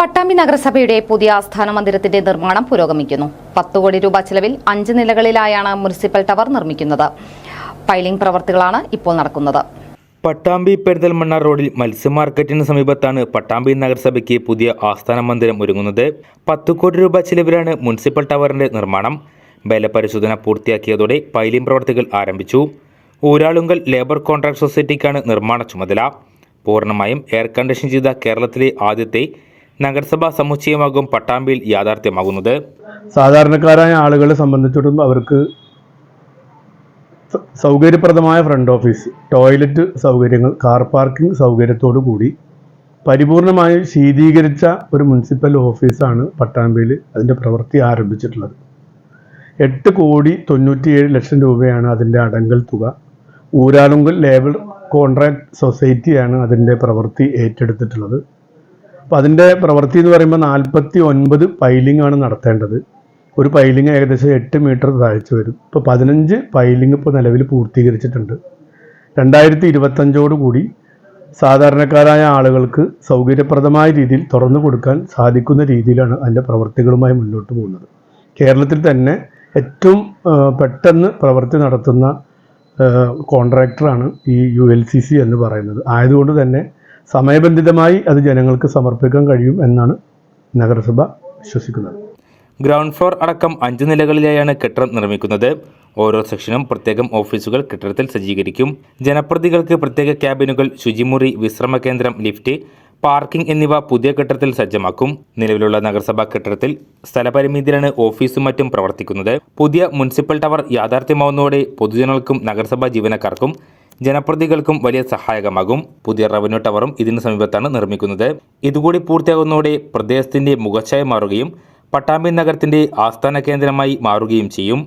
പട്ടാമ്പി നഗരസഭയുടെ പുതിയ ആസ്ഥാന മന്ദിരത്തിന്റെ നിർമ്മാണം പുരോഗമിക്കുന്നു. പത്ത് കോടി രൂപ ചെലവിൽ അഞ്ച് നിലകളിലായാണ് മുനിസിപ്പൽ ടവർ നിർമ്മിക്കുന്നത്. പൈലിംഗ് പ്രവർത്തികളാണ് ഇപ്പോൾ നടക്കുന്നത്. പട്ടാമ്പി പെരിന്തൽമണ്ണ റോഡിൽ മത്സ്യ മാർക്കറ്റിന് സമീപത്താണ് പട്ടാമ്പി നഗരസഭയ്ക്ക് പുതിയ ആസ്ഥാന മന്ദിരം ഒരുങ്ങുന്നത്. പത്ത് കോടി രൂപ ചെലവിലാണ് മുനിസിപ്പൽ ടവറിന്റെ നിർമ്മാണം. ബലപരിശോധന പൂർത്തിയാക്കിയതോടെ പൈലിംഗ് പ്രവർത്തികൾ ആരംഭിച്ചു. ഊരാളുങ്കൽ ലേബർ കോൺട്രാക്ട് സൊസൈറ്റിക്കാണ് നിർമ്മാണ ചുമതല. പൂർണമായും എയർ കണ്ടീഷൻ ചെയ്ത കേരളത്തിലെ ആദ്യത്തെ നഗരസഭാ സമുച്ചയമാകും പട്ടാമ്പിയിൽ യാഥാർത്ഥ്യമാകുന്നത്. സാധാരണക്കാരായ ആളുകളെ സംബന്ധിച്ചിടത്തോളം അവർക്ക് സൗകര്യപ്രദമായ ഫ്രണ്ട് ഓഫീസ് ടോയ്ലറ്റ് സൗകര്യങ്ങൾ കാർ പാർക്കിംഗ് സൗകര്യത്തോടു കൂടി പരിപൂർണമായി ശീതീകരിച്ച ഒരു മുനിസിപ്പൽ ഓഫീസാണ് പട്ടാമ്പിയിൽ അതിന്റെ പ്രവൃത്തി ആരംഭിച്ചിട്ടുള്ളത്. എട്ട് കോടി തൊണ്ണൂറ്റിയേഴ് ലക്ഷം രൂപയാണ് അതിന്റെ അടങ്കൽ തുക. ഊരാളുങ്കൽ ലേബർ കോൺട്രാക്ട് സൊസൈറ്റിയാണ് അതിന്റെ പ്രവൃത്തി ഏറ്റെടുത്തിട്ടുള്ളത്. അപ്പോൾ അതിന്റെ പ്രവൃത്തി എന്ന് പറയുമ്പോൾ നാൽപ്പത്തി ഒൻപത് പൈലിംഗ് ആണ് നടത്തേണ്ടത്. ഒരു പൈലിംഗ് ഏകദേശം എട്ട് മീറ്റർ താഴ്ച വരും. ഇപ്പോൾ പതിനഞ്ച് പൈലിംഗ് ഇപ്പോൾ നിലവിൽ പൂർത്തീകരിച്ചിട്ടുണ്ട്. രണ്ടായിരത്തി ഇരുപത്തഞ്ചോട് കൂടി സാധാരണക്കാരായ ആളുകൾക്ക് സൗകര്യപ്രദമായ രീതിയിൽ തുറന്നു കൊടുക്കാൻ സാധിക്കുന്ന രീതിയിലാണ് അതിന്റെ പ്രവർത്തികളുമായി മുന്നോട്ട് പോകുന്നത്. കേരളത്തിൽ തന്നെ ഏറ്റവും പെട്ടെന്ന് പ്രവൃത്തി നടത്തുന്ന കോൺട്രാക്ടറാണ് ഈ യു എൽ സി സി എന്ന് പറയുന്നത്. ആയതുകൊണ്ട് തന്നെ സമയബന്ധിതമായി അത് ജനങ്ങൾക്ക് സമർപ്പിക്കാൻ കഴിയും എന്നാണ് നഗരസഭ വിശ്വസിക്കുന്നത്. ഗ്രൗണ്ട് ഫ്ലോർ അടക്കം അഞ്ച് നിലകളിലായാണ് കെട്ടിടം നിർമ്മിക്കുന്നത്. ഓരോ സെക്ഷനും പ്രത്യേകം ഓഫീസുകൾ കെട്ടിടത്തിൽ സജ്ജീകരിക്കും. ജനപ്രതികൾക്ക് പ്രത്യേക ക്യാബിനുകൾ ശുചിമുറി വിശ്രമ കേന്ദ്രം ലിഫ്റ്റ് പാർക്കിംഗ് എന്നിവ പുതിയ കെട്ടിടത്തിൽ സജ്ജമാക്കും. നിലവിലുള്ള നഗരസഭാ കെട്ടിടത്തിൽ സ്ഥലപരിമിതിയിലാണ് ഓഫീസും മറ്റും പ്രവർത്തിക്കുന്നത്. പുതിയ മുനിസിപ്പൽ ടവർ യാഥാർത്ഥ്യമാവുന്നതോടെ പൊതുജനങ്ങൾക്കും നഗരസഭാ ജീവനക്കാർക്കും ജനപ്രതികൾക്കും വലിയ സഹായകമാകും. പുതിയ റവന്യൂ ടവറും ഇതിന് സമീപത്താണ് നിർമ്മിക്കുന്നത്. ഇതുകൂടി പൂർത്തിയാകുന്നതോടെ പ്രദേശത്തിന്റെ മുഖച്ഛായ മാറുകയും പട്ടാമ്പി നഗരത്തിന്റെ ആസ്ഥാന കേന്ദ്രമായി മാറുകയും ചെയ്യും.